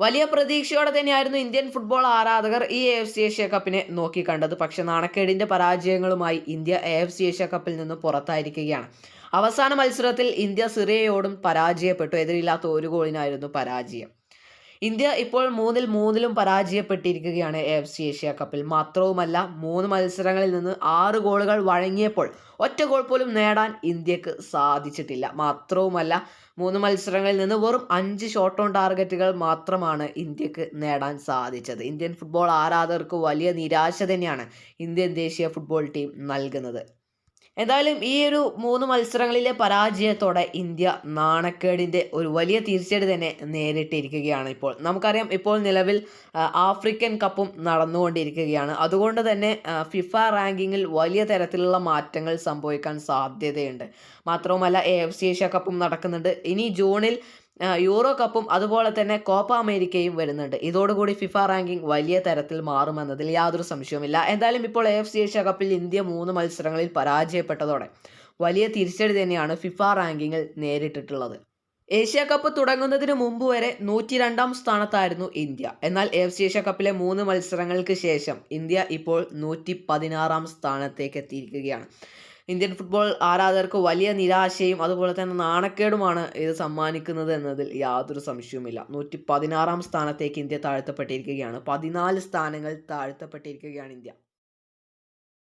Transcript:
വലിയ പ്രതീക്ഷയോടെ തന്നെയായിരുന്നു ഇന്ത്യൻ ഫുട്ബോൾ ആരാധകർ ഈ എ എഫ് സി ഏഷ്യ കപ്പിനെ നോക്കിക്കണ്ടത് പക്ഷെ നാണക്കേടിന്റെ പരാജയങ്ങളുമായി India A F C Asia കപ്പിൽ നിന്ന് പുറത്തായിരിക്കുകയാണ്. അവസാന മത്സരത്തിൽ ഇന്ത്യ സിറിയയോടും പരാജയപ്പെട്ടു. എതിരില്ലാത്ത ഒരു ഗോളിനായിരുന്നു പരാജയം. ഇന്ത്യ ഇപ്പോൾ മൂന്നിൽ മൂന്നിലും പരാജയപ്പെട്ടിരിക്കുകയാണ് എഫ് സി ഏഷ്യ കപ്പിൽ മാത്രവുമല്ല മൂന്ന് മത്സരങ്ങളിൽ നിന്ന് ആറ് ഗോളുകൾ വഴങ്ങിയപ്പോൾ ഒറ്റ ഗോൾ പോലും നേടാൻ ഇന്ത്യയ്ക്ക് സാധിച്ചിട്ടില്ല. മാത്രവുമല്ല മൂന്ന് മത്സരങ്ങളിൽ നിന്ന് വെറും അഞ്ച് ഷോട്ട് ഓൺ ടാർഗറ്റുകൾ മാത്രമാണ് ഇന്ത്യയ്ക്ക് നേടാൻ സാധിച്ചത്. ഇന്ത്യൻ ഫുട്ബോൾ ആരാധകർക്ക് വലിയ നിരാശ തന്നെയാണ് ഇന്ത്യൻ ദേശീയ ഫുട്ബോൾ ടീം നൽകുന്നത്. എന്തായാലും ഈ ഒരു മൂന്ന് മത്സരങ്ങളിലെ പരാജയത്തോടെ ഇന്ത്യ നാണക്കേടിന്റെ ഒരു വലിയ തിരിച്ചടി തന്നെ നേരിട്ടിരിക്കുകയാണ് ഇപ്പോൾ. നമുക്കറിയാം ഇപ്പോൾ നിലവിൽ ആഫ്രിക്കൻ കപ്പും നടന്നുകൊണ്ടിരിക്കുകയാണ്. അതുകൊണ്ട് തന്നെ ഫിഫ റാങ്കിങ്ങിൽ വലിയ തരത്തിലുള്ള മാറ്റങ്ങൾ സംഭവിക്കാൻ സാധ്യതയുണ്ട്. മാത്രവുമല്ല എ എഫ് സി ഏഷ്യ കപ്പും നടക്കുന്നുണ്ട്. ഇനി ജൂണിൽ യൂറോ കപ്പും അതുപോലെ തന്നെ കോപ്പ അമേരിക്കയും വരുന്നുണ്ട്. ഇതോടുകൂടി ഫിഫ റാങ്കിംഗ് വലിയ തരത്തിൽ മാറുമെന്നതിൽ യാതൊരു സംശയവുമില്ല. എന്തായാലും ഇപ്പോൾ എ എഫ് സി ഏഷ്യ കപ്പിൽ ഇന്ത്യ മൂന്ന് മത്സരങ്ങളിൽ പരാജയപ്പെട്ടതോടെ വലിയ തിരിച്ചടി തന്നെയാണ് ഫിഫ റാങ്കിങ്ങിൽ നേരിട്ടിട്ടുള്ളത്. ഏഷ്യ കപ്പ് തുടങ്ങുന്നതിന് മുമ്പ് വരെ നൂറ്റി രണ്ടാം സ്ഥാനത്തായിരുന്നു ഇന്ത്യ. എന്നാൽ എഫ് സി ഏഷ്യ കപ്പിലെ മൂന്ന് മത്സരങ്ങൾക്ക് ശേഷം ഇന്ത്യ ഇപ്പോൾ നൂറ്റി പതിനാറാം സ്ഥാനത്തേക്ക് എത്തിയിരിക്കുകയാണ് ഇന്ത്യൻ ഫുട്ബോൾ ആരാധകർക്ക് വലിയ നിരാശയും അതുപോലെ തന്നെ നാണക്കേടുമാണ് ഇത് സമ്മാനിക്കുന്നത് എന്നതിൽ യാതൊരു സംശയവുമില്ല. നൂറ്റി പതിനാറാം സ്ഥാനത്തേക്ക് ഇന്ത്യ താഴ്ത്തപ്പെട്ടിരിക്കുകയാണ്. പതിനാല് സ്ഥാനങ്ങൾ താഴ്ത്തപ്പെട്ടിരിക്കുകയാണ് ഇന്ത്യ.